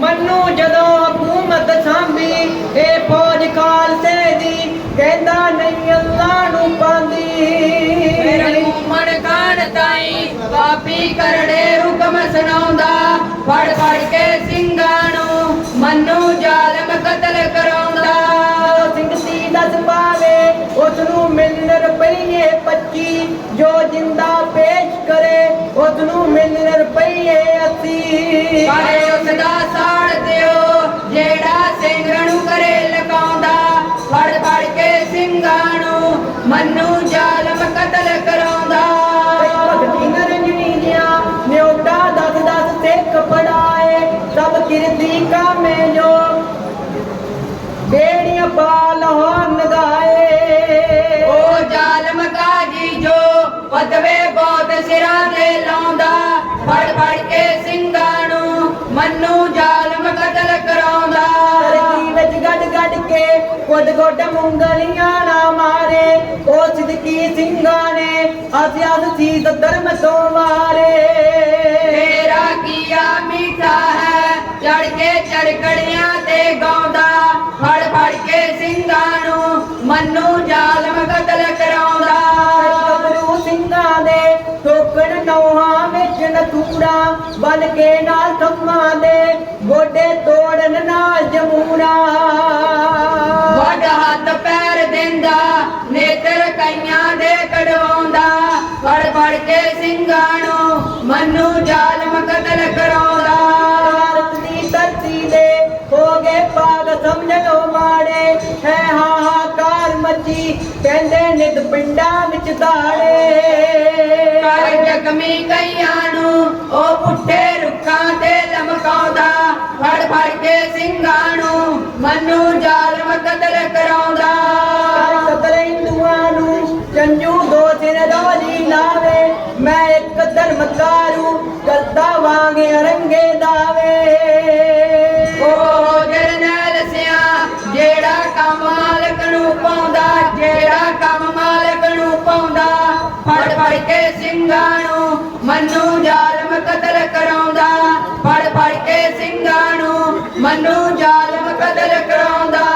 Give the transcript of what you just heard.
ਮੰਨੂ ਜਦੋਂ ਹਕੂਮਤ ਸਾਂਭੀ ਇਹ ਫੌਜ ਖਾਲਸੇ ਦੀ ਕਹਿੰਦਾ ਨਹੀਂ ਅੱਲਾ ਨੂੰ ਮੇਰਾ ਪਾਉਂਦੀ ਘੁੰਮਣ ਕਾਣ ਤਾਈ ਪਾਪੀ ਕਰੜੇ ਹੁਕਮ ਸੁਣਾਉਂਦਾ। ਫੜ ਫੜ ਕੇ ਸਿੰਘਾਂ ਨੂੰ ਮੰਨੂ ਜ਼ਾਲਮ ਕਤਲ ਕਰਾਉਂਦਾ। ਸਿੰਘ ਦੀ ਦਸ ਪਾਵੇ ਉਸ ਨੂੰ ਮਿਲਣ ਰੁਪਈਏ 25 ਜੋ ਜਿੰਦਾ ਪੇਸ਼ ਕਰੇ ਉਸ ਨੂੰ ਮਿਲਣ ਰੁਪਈਏ 80 ਬੇੜੀਆਂ ਪਾ ਲਾਹੌਰ ਨਗਾਏ ਉਹ ਜ਼ਾਲਮ ਕਾਜੀ ਜੋ ਪਦਵੇ ਬਹੁਤ ਸਿਰਾਂ ਤੇ ਲਾਉਂਦਾ ਫੜ ਫੜ ਕੇ ਸਿੰਘਾਂ ਨੂੰ ਮੰਨੂ ਜ਼ਾਲਮ ਕਤਲ ਕਰਾਉਂਦਾ। ਧਰਤੀ ਵਿੱਚ ਗੱਡ ਗੱਡ ਕੇ ਗੁੱਡ ਗੁੱਡ ਮੁੰਗਲੀਆਂ ਨਾ ਮਾਰੇ। ਉਹ ਸਿੱਧਕੀ ਸਿੰਘਾਂ ਨੇ ਆਸਿਆ ਸੀ ਧਰਮ ਤੋਂ ਮਾਰੇ। ਨਥੂੜਾ ਬਨ ਕੇ ਨਾਲ ਥੰਮਾਂ ਦੇ ਗੋਡੇ ਤੋੜਨ ਨਾਲ ਜਮੂਰਾ। ਵੱਡ ਹੱਥ ਪੈਰ ਦਿੰਦਾ ਨੇਤਰ ਕਈਆਂ ਦੇ ਕਢਵਾਉਂਦਾ। ਫੜ ਫੜ ਕੇ ਸਿੰਘਾਂ ਨੂੰ ਮੰਨੂ ਜ਼ਾਲਮ ਕਤਲ ਕਰਾਉਂਦਾ। ਭਾਰਤ ਦੀ ਧਰਤੀ ਦੇ ਹੋ ਗਏ ਪਾਗ ਸਮਝ ਲੋ ਮਾੜੇ। ਹੈ ਹਾਹਾਕਾਰ ਮੱਚੀ ਕਹਿੰਦੇ ਨਿਤ ਪਿੰਡਾਂ ਵਿੱਚ ਦਾੜੇ ਕਰ ਜ਼ਖਮੀ ਕਈਆਂ ਨੂੰ, ਉਹ ਪੁੱਠੇ ਰੁੱਖਾਂ ਤੇ ਲਮਕਾਉਂਦਾ, ਫੜ ਫੜ ਕੇ ਸਿੰਘਾਂ ਨੂੰ, ਮੰਨੂ ਜ਼ਾਲਮ ਕਤਲ ਕਰਾਉਂਦਾ। ਕਤਲ ਹਿੰਦੂਆਂ ਨੂੰ ਚੰਜੂ ਦੋ ਸਿਰ ਰੋਲੀ ਲਾਵੇ ਮੈਂ ਇੱਕ ਧਰਮਕਾਰੂ ਕਤਲ ਕਰਾਉਂਦਾ ਫੜ ਫੜ ਕੇ ਸਿੰਘਾਂ ਨੂੰ ਮਨੂ ਜ਼ਾਲਮ ਕਤਲ ਕਰਾਉਂਦਾ।